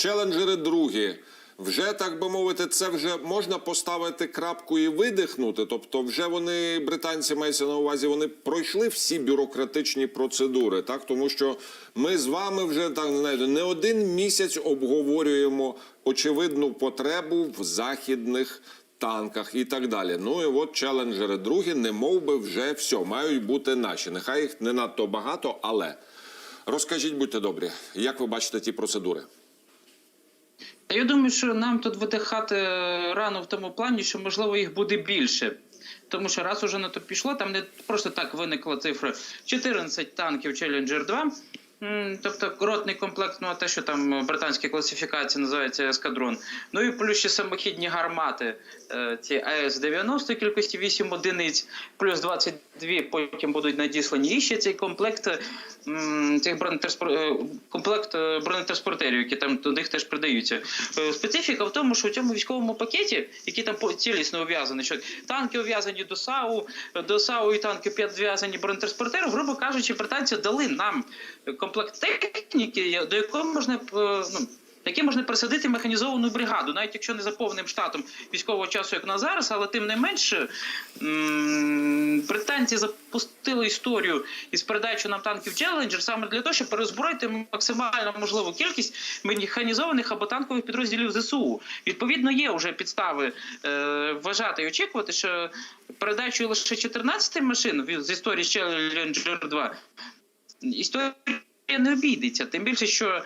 челенджери другі. Вже так би мовити, це вже можна поставити крапку і видихнути. Тобто, вже вони британці мається на увазі, вони пройшли всі бюрократичні процедури, так тому що ми з вами вже так знаєте, не один місяць обговорюємо очевидну потребу в західних танках і так далі. Ну і от челенджери другі, не мов би вже все, мають бути наші. Нехай їх не надто багато, але розкажіть, будьте добрі, як ви бачите ті процедури? Я думаю, що нам тут видихати рано в тому плані, що можливо їх буде більше. Тому що раз уже на то пішло, там не просто так виникла цифра 14 танків Challenger 2. Тобто ротний комплект, ну а те, що там британські класифікації називається ескадрон. Ну і плюс ще самохідні гармати, е, ці АС-90 кількості 8 одиниць, плюс 22 потім будуть надіслані. І ще цей комплект цих бронетранспор... е, комплект е, бронетранспортерів, які там до них теж придаються. Е, Специфіка в тому, що у цьому військовому пакеті, який там цілісно ув'язаний, що танки ув'язані до САУ, до САУ і танки підв'язані бронетранспортеру, грубо кажучи, британці дали нам комплект техніки, до якого можна е, ну. Який можна присадити механізовану бригаду, навіть якщо не за повним штатом військового часу, як на зараз, але тим не менше британці запустили історію із передачою нам танків Challenger саме для того, щоб перезброїти максимально можливу кількість механізованих або танкових підрозділів ЗСУ. Відповідно, є вже підстави е, вважати і очікувати, що передачою лише 14 машин з історії Challenger 2 історія не обійдеться. Тим більше, що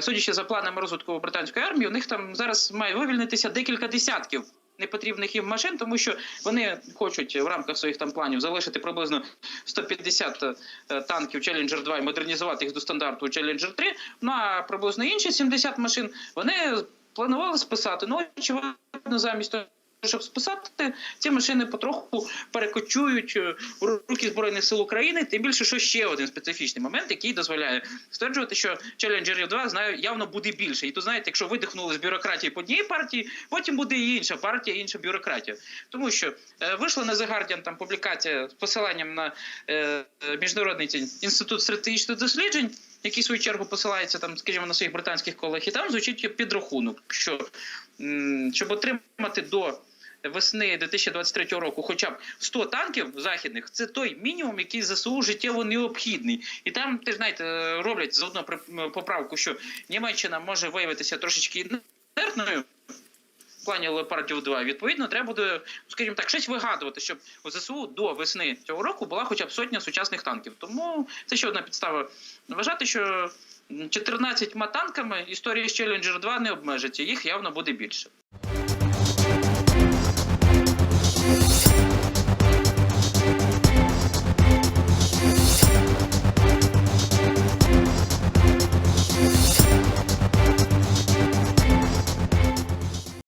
судячи за планами розвитку британської армії, у них там зараз має вивільнитися декілька десятків. Непотрібних їм машин, тому що вони хочуть в рамках своїх там планів залишити приблизно 150 е, танків Challenger 2 і модернізувати їх до стандарту Challenger 3, ну а приблизно інші 70 машин вони планували списати. Ну, очевидно, замість того, щоб списати, ці машини потроху перекочують е, у руки Збройних сил України. Тим більше, що ще один специфічний момент, який дозволяє стверджувати, що Challenger 2 знаю, явно буде більше. І то знаєте, якщо видихнули з бюрократії по одній партії, потім буде і інша партія, інша бюрократія. Тому що е, вийшла на The Guardian там публікація з посиланням на е, е, міжнародний інститут стратегічних досліджень. Який в свою чергу посилається там, скажімо, на своїх британських колег, і там звучить підрахунок, що щоб отримати до весни 2023 року хоча б 100 танків західних, це той мінімум, який ЗСУ життєво необхідний. І там, ти знаєте, роблять заодно поправку, що Німеччина може виявитися трошечки інертною. В плані леопардів 2, відповідно, треба буде, скажімо так, щось вигадувати, щоб у ЗСУ до весни цього року була хоча б сотня сучасних танків. Тому це ще одна підстава вважати, що 14 танками історія з Challenger 2 не обмежиться, їх явно буде більше.